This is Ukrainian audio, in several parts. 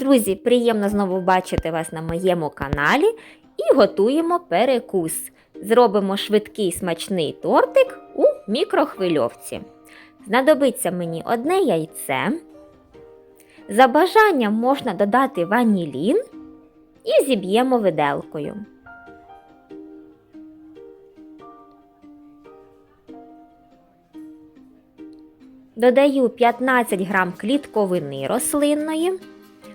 Друзі, приємно знову бачити вас на моєму каналі і готуємо перекус. Зробимо швидкий смачний тортик у мікрохвильовці. Знадобиться мені одне яйце. За бажанням можна додати ванілін і зіб'ємо виделкою. Додаю 15 грам клітковини рослинної.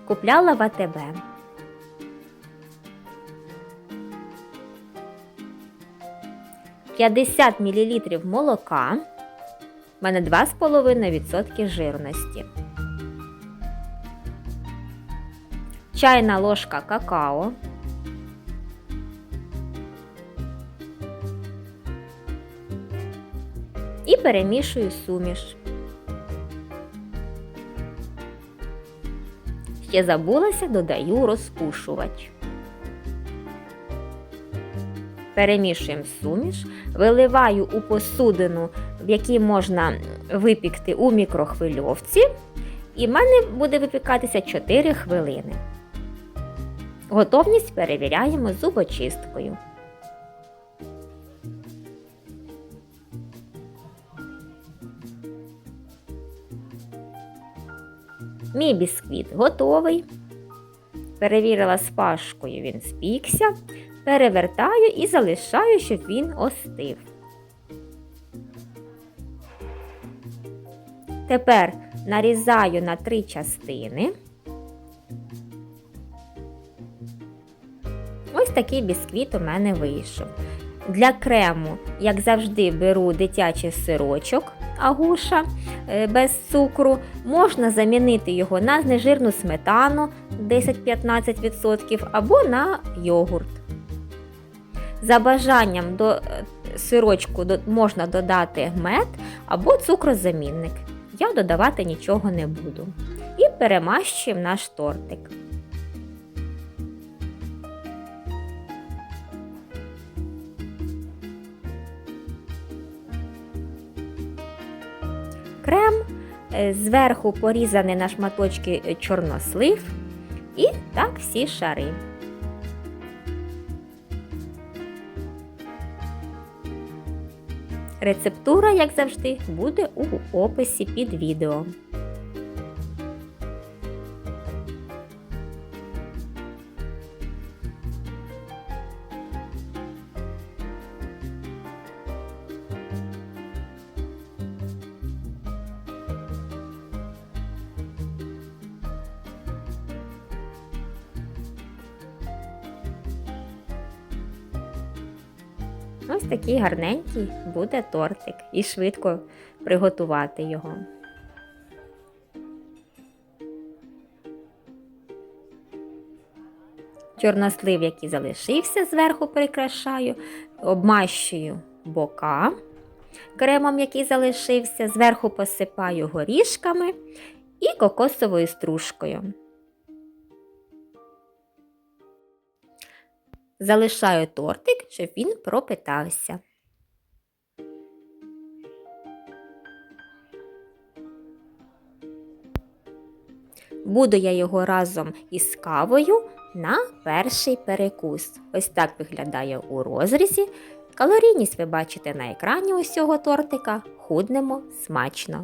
Купляла в АТБ. П'ятдесят мл молока. У мене 2,5% жирності. Чайна ложка какао. І перемішую суміш. Ще забулася, додаю розпушувач. Перемішуємо суміш, виливаю у посудину, в якій можна випікти у мікрохвильовці, і в мене буде випікатися 4 хвилини. Готовність перевіряємо зубочисткою. Мій бісквіт готовий. Перевірила з пашкою, він спікся. Перевертаю і залишаю, щоб він остив. Тепер нарізаю на три частини. Ось такий бісквіт у мене вийшов. Для крему, як завжди, беру дитячий сирочок агуша е, без цукру. Можна замінити його на знежирну сметану 10-15% або на йогурт. За бажанням до е, сирочку можна додати мед або цукрозамінник. Я додавати нічого не буду. І перемащуємо наш тортик. Крем, е, зверху порізаний на шматочки чорнослив і так всі шари. Рецептура, як завжди, буде у описі під відео. Ось такий гарненький буде тортик і швидко приготувати його. Чорнослив, який залишився, зверху прикрашаю, обмащую бока кремом, який залишився, зверху посипаю горішками і кокосовою стружкою. Залишаю тортик, щоб він пропитався. Буду я його разом із кавою на перший перекус. Ось так виглядає у розрізі. Калорійність ви бачите на екрані усього тортика. Худнемо смачно.